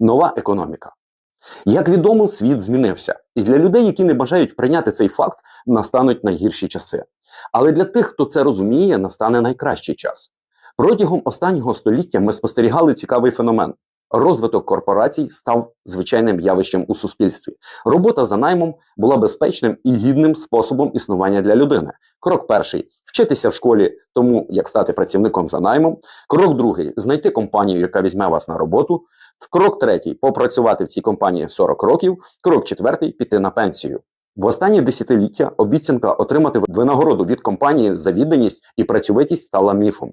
нова економіка. Як відомо, світ змінився, і для людей, які не бажають прийняти цей факт, настануть найгірші часи. Але для тих, хто це розуміє, настане найкращий час. Протягом останнього століття ми спостерігали цікавий феномен. Розвиток корпорацій став звичайним явищем у суспільстві. Робота за наймом була безпечним і гідним способом існування для людини. Крок перший вчитися в школі тому, як стати працівником за наймом. Крок другий знайти компанію, яка візьме вас на роботу. Крок третій попрацювати в цій компанії 40 років. Крок четвертий піти на пенсію. В останні десятиліття обіцянка отримати винагороду від компанії за відданість і працьовитість стала міфом.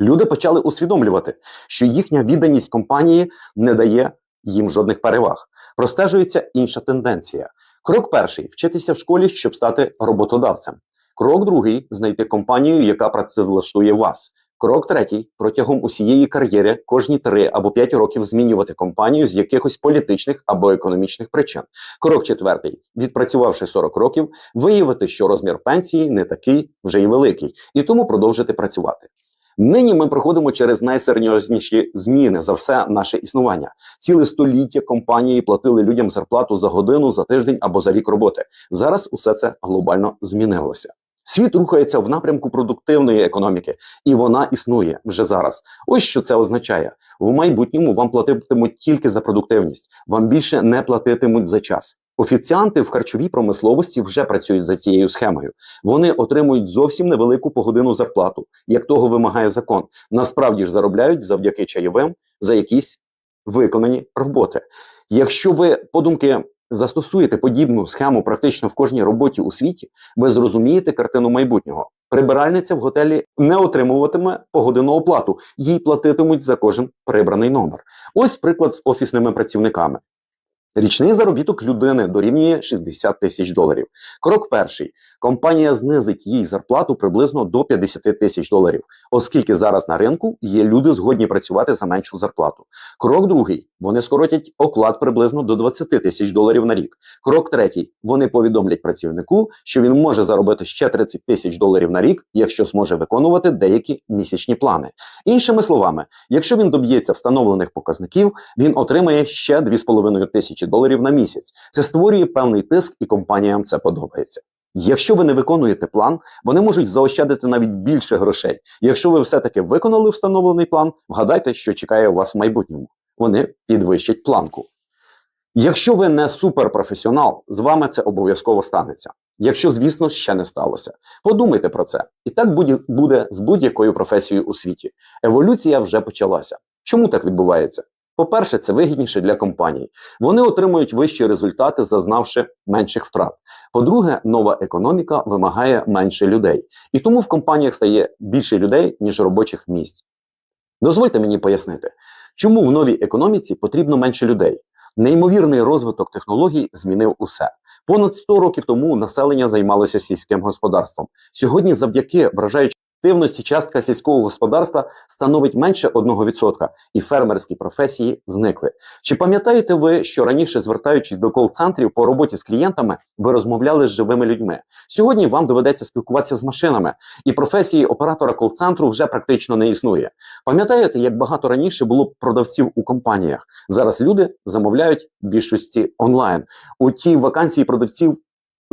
Люди почали усвідомлювати, що їхня відданість компанії не дає їм жодних переваг. Простежується інша тенденція. Крок перший вчитися в школі, щоб стати роботодавцем. Крок другий знайти компанію, яка працевлаштує вас. Крок третій протягом усієї кар'єри кожні 3 або 5 років змінювати компанію з якихось політичних або економічних причин. Крок четвертий, відпрацювавши 40 років, виявити, що розмір пенсії не такий вже й великий, і тому продовжити працювати. Нині ми проходимо через найсерйозніші зміни за все наше існування. Ціле століття компанії платили людям зарплату за годину, за тиждень або за рік роботи. Зараз усе це глобально змінилося. Світ рухається в напрямку продуктивної економіки, і вона існує вже зараз. Ось що це означає: в майбутньому вам платитимуть тільки за продуктивність, вам більше не платитимуть за час. Офіціанти в харчовій промисловості вже працюють за цією схемою. Вони отримують зовсім невелику погодинну зарплату, як того вимагає закон. Насправді ж заробляють завдяки чайовим за якісь виконані роботи. Якщо ви подумки застосуєте подібну схему практично в кожній роботі у світі, ви зрозумієте картину майбутнього. Прибиральниця в готелі не отримуватиме погодинну оплату, їй платитимуть за кожен прибраний номер. Ось приклад з офісними працівниками. Річний заробіток людини дорівнює 60 тисяч доларів. Крок перший: компанія знизить їй зарплату приблизно до 50 тисяч доларів, оскільки зараз на ринку є люди згодні працювати за меншу зарплату. Крок другий: вони скоротять оклад приблизно до 20 тисяч доларів на рік. Крок третій: вони повідомлять працівнику, що він може заробити ще 30 тисяч доларів на рік, якщо зможе виконувати деякі місячні плани. Іншими словами, якщо він доб'ється встановлених показників, він отримає ще 2,5 тисячі доларів на місяць. Це створює певний тиск, і компаніям це подобається. Якщо ви не виконуєте план, вони можуть заощадити навіть більше грошей. Якщо ви все-таки виконали встановлений план, вгадайте, що чекає вас в майбутньому. Вони підвищать планку. Якщо ви не суперпрофесіонал, з вами це обов'язково станеться. Якщо, звісно, ще не сталося. Подумайте про це. І так буде з будь-якою професією у світі. Еволюція вже почалася. Чому так відбувається? По-перше, це вигідніше для компаній. Вони отримують вищі результати, зазнавши менших втрат. По-друге, нова економіка вимагає менше людей, і тому в компаніях стає більше людей, ніж робочих місць. Дозвольте мені пояснити, чому в новій економіці потрібно менше людей. Неймовірний розвиток технологій змінив усе. Понад 100 років тому населення займалося сільським господарством. Сьогодні, завдяки вражаючи ефективності частка сільського господарства становить менше 1%, і фермерські професії зникли. Чи пам'ятаєте ви, що раніше, звертаючись до кол-центрів по роботі з клієнтами, ви розмовляли з живими людьми? Сьогодні вам доведеться спілкуватися з машинами, і професії оператора кол-центру вже практично не існує. Пам'ятаєте, як багато раніше було продавців у компаніях? Зараз люди замовляють більшості онлайн. У тій вакансії продавців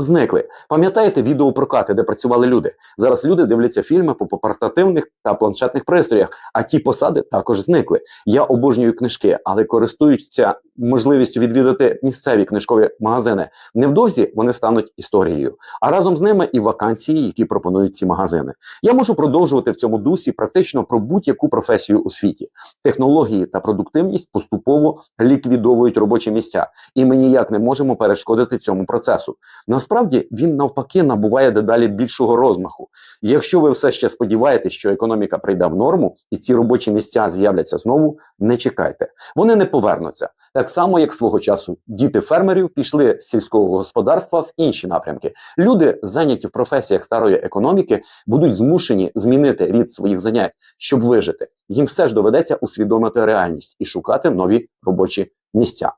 зникли. Пам'ятаєте відеопрокати, де працювали люди? Зараз люди дивляться фільми по портативних та планшетних пристроях, а ті посади також зникли. Я обожнюю книжки, але користуються можливістю відвідати місцеві книжкові магазини. Невдовзі вони стануть історією, а разом з ними і вакансії, які пропонують ці магазини. Я можу продовжувати в цьому дусі практично про будь-яку професію у світі. Технології та продуктивність поступово ліквідовують робочі місця, і ми ніяк не можемо перешкодити цьому процесу. Насправді він навпаки набуває дедалі більшого розмаху. Якщо ви все ще сподіваєтесь, що економіка прийде в норму і ці робочі місця з'являться знову, не чекайте. Вони не повернуться. Так само, як свого часу діти фермерів пішли з сільського господарства в інші напрямки. Люди, зайняті в професіях старої економіки, будуть змушені змінити рід своїх занять, щоб вижити. Їм все ж доведеться усвідомити реальність і шукати нові робочі місця.